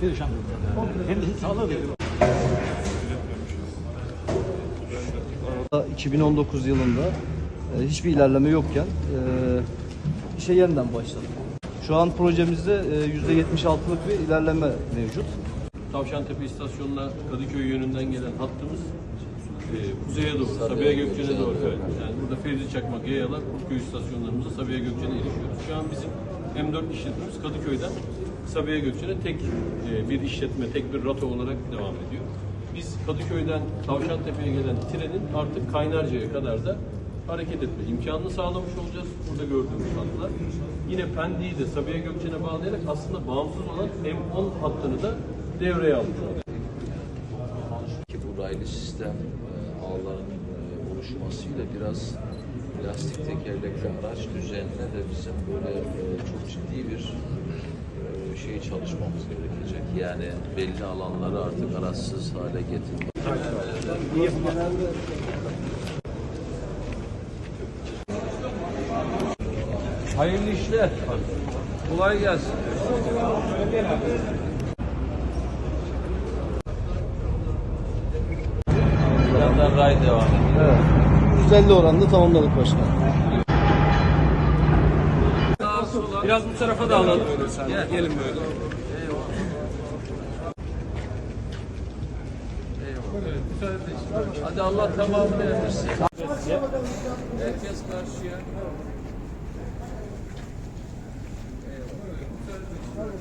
Perişan. Kendisi sağlığı değil. 2019 yılında e, hiçbir ilerleme yokken e, işe yeniden başladık. Şu an projemizde e, %76'lık bir ilerleme mevcut. Tavşantepe istasyonuna Kadıköy yönünden gelen hattımız e, kuzeye doğru, Sabiha Gökçen'e doğru. Evet. Yani burada Fevzi Çakmak, Yayalar, Kurtköy istasyonlarımızda Sabiha Gökçen'e erişiyoruz. Şu an bizim M4 işletmemiz Kadıköy'den Sabiha Gökçen'e tek e, bir işletme, tek bir rota olarak devam ediyor. Biz Kadıköy'den Tavşantepe'ye gelen trenin artık Kaynarca'ya kadar da hareket etme imkanını sağlamış olacağız. Burada gördüğümüz hatlar. Yine Pendik'i de Sabiha Gökçen'e bağlayarak aslında bağımsız olan M10 hattını da devreye almış olacağız. ki bu raylı sistem e, ağların e, oluşmasıyla biraz plastik tekerlekli araç üzerinde de bizim böyle e, çok ciddi bir e, şey çalışmamız gerekecek. Yani belli alanları artık araçsız hale getirmek. Hayırlı işler. Kolay gelsin. Birazdan ray devam ediyor. Evet. %50 oranında tamamladık başkanım. Biraz bu tarafa da alalım. Gel, gelin böyle. Hadi Allah tamamını erdirsin. Herkes karşıya.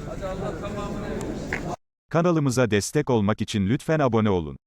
Hadi Allah tamamını erdirsin. Kanalımıza destek olmak için lütfen abone olun.